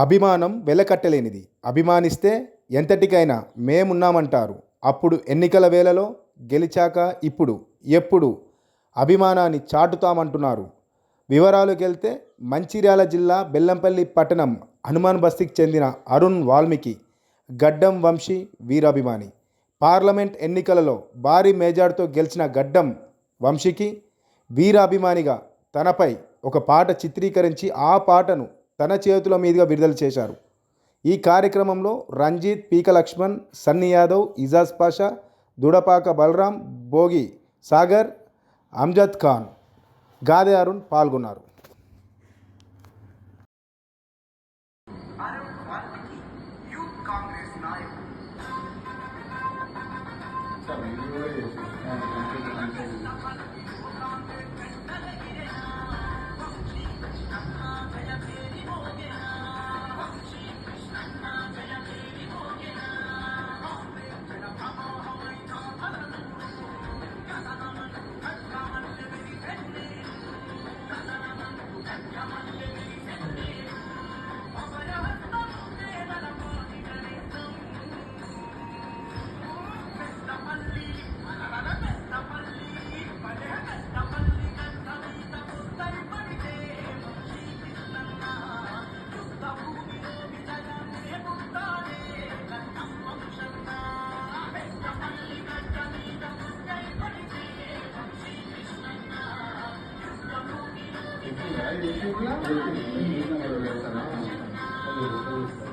అభిమానం వెలకట్టలేనిది. అభిమానిస్తే ఎంతటికైనా మేమున్నామంటారు. అప్పుడు ఎన్నికల వేళలో గెలిచాక ఇప్పుడు ఎప్పుడు అభిమానాన్ని చాటుతామంటున్నారు. వివరాలకెళ్తే మంచిర్యాల జిల్లా బెల్లంపల్లి పట్టణం హనుమాన్ బస్తీకి చెందిన అరుణ్ వాల్మీకి గడ్డం వంశీ వీరాభిమాని. పార్లమెంట్ ఎన్నికలలో భారీ మేజార్తో గెలిచిన గడ్డం వంశీకి వీరాభిమానిగా తనపై ఒక పాట చిత్రీకరించి ఆ పాటను తన చేతుల మీదుగా విడుదల చేశారు. ఈ కార్యక్రమంలో రంజిత్ పీక లక్ష్మణ్ సన్నీ యాదవ్ ఇజాజ్ పాషా దుడపాక బలరాం భోగి సాగర్ అమ్జద్ ఖాన్ గాదే అరుణ్ పాల్గొన్నారు. వేస్తాను